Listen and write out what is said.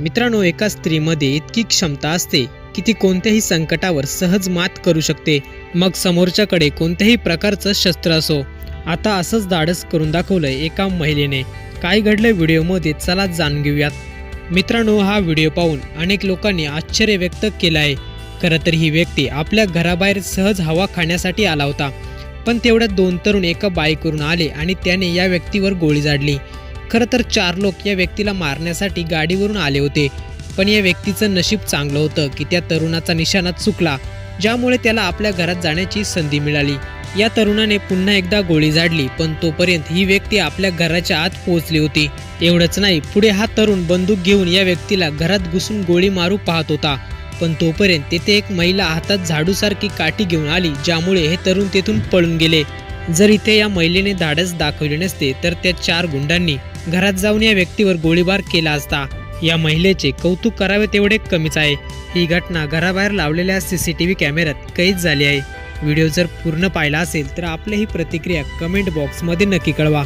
मित्रांनो एका स्त्रीमध्ये इतकी क्षमता असते की ती कोणत्याही संकटावर सहज मात करू शकते. मग समोरच्याकडे कोणत्याही प्रकारचं शस्त्र असो. आता असंच धाडस करून दाखवलंय एका महिलेने. काय घडलं व्हिडिओमध्ये चला जाणून घेऊयात. मित्रांनो हा व्हिडिओ पाहून अनेक लोकांनी आश्चर्य व्यक्त केलं आहे. खरं तर ही व्यक्ती आपल्या घराबाहेर सहज हवा खाण्यासाठी आला होता. पण तेवढ्यात दोन तरुण एका बाईकवरून आले आणि त्याने या व्यक्तीवर गोळी झाडली. खरं तर चार लोक या व्यक्तीला मारण्यासाठी गाडीवरून आले होते. पण या व्यक्तीचं नशीब चांगलं होतं की त्या तरुणाचा निशाणा चुकला ज्यामुळे त्याला आपल्या घरात जाण्याची संधी मिळाली. या तरुणाने पुन्हा एकदा गोळी झाडली पण तोपर्यंत ही व्यक्ती आपल्या घराच्या आत पोहोचली होती. एवढंच नाही पुढे हा तरुण बंदूक घेऊन या व्यक्तीला घरात घुसून गोळी मारू पाहत होता. पण तोपर्यंत तेथे एक महिला हातात झाडूसारखी काठी घेऊन आली ज्यामुळे हे तरुण तेथून पळून गेले. जर इथे या महिलेने धाडस दाखवले नसते तर त्या चार गुंडांनी घरात जाऊन या व्यक्तीवर गोळीबार केला असता. या महिलेचे कौतुक करावे तेवढे कमीच आहे. ही घटना घराबाहेर लावलेल्या सी सी टी व्ही कॅमेऱ्यात कैद झाली आहे. व्हिडिओ जर पूर्ण पाहिला असेल तर आपली ही प्रतिक्रिया कमेंट बॉक्समध्ये नक्की कळवा.